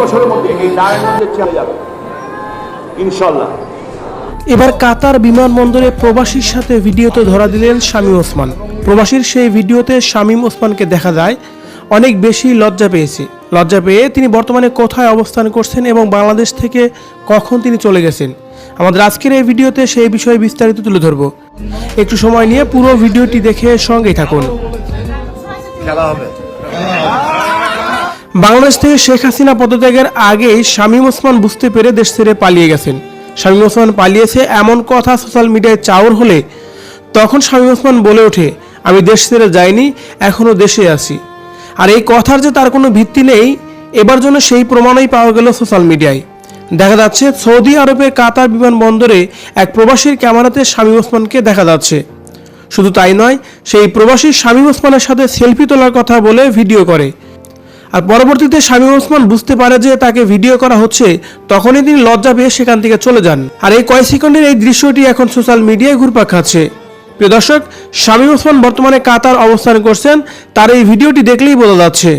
বছরের মধ্যে এই নারায়ণগঞ্জের চলে যাবে। ইনশাল্লাহ। এবার কাতার বিমানবন্দরে প্রবাসীর সাথে ভিডিওতে ধরা দিলেন শামীম ওসমান। প্রবাসীর সেই ভিডিওতে শামীম ওসমানকে দেখা যায় অনেক বেশি লজ্জা পেয়েছে। লজ্জা পেয়ে তিনি বর্তমানে কোথায় অবস্থান করছেন এবং বাংলাদেশ থেকে কখন তিনি চলে গেছেন। আমাদের আজকের এই ভিডিওতে সেই বিষয়ে বিস্তারিত তুলে ধরব। একটু সময় নিয়ে পুরো ভিডিওটি দেখে সঙ্গেই থাকুন। খেলা হবে। বাংলাদেশ থেকে শেখ হাসিনা পদত্যাগের আগেই শামীম ওসমান বুঝতে পেরে দেশ ছেড়ে পালিয়ে গেছেন। শামীম ওসমান পালিয়েছে এমন কথা সোশ্যাল মিডিয়ায় চাউর হলে তখন শামীম ওসমান বলে ওঠে, আমি দেশ ছেড়ে যাইনি এখনও দেশে আছি। আর এই কথার যে তার কোনো ভিত্তি নেই, এবার জন্য সেই প্রমাণই পাওয়া গেল সোশ্যাল মিডিয়ায়। দেখা যাচ্ছে, সৌদি আরবের কাতার বিমানবন্দরে এক প্রবাসীর ক্যামেরাতে শামীম ওসমানকে দেখা যাচ্ছে। শুধু তাই নয়, সেই প্রবাসী শামীম ওসমানের সাথে সেলফি তোলার কথা বলে ভিডিও করে। আর পরবর্তীতে শামীম ওসমান বুঝতে পারে যে তাকে ভিডিও করা হচ্ছে, তখনই তিনি লজ্জা পেয়ে সেখান থেকে চলে যান। আর এই কয়েক সেকেন্ডের এই দৃশ্যটি এখন সোশ্যাল মিডিয়ায় ঘুরপাক খাচ্ছে। প্রিয় দর্শক, শামীম ওসমান বর্তমানে কাতার অবস্থান করছেন, তার এই ভিডিওটি দেখলেই বোঝা যাচ্ছে।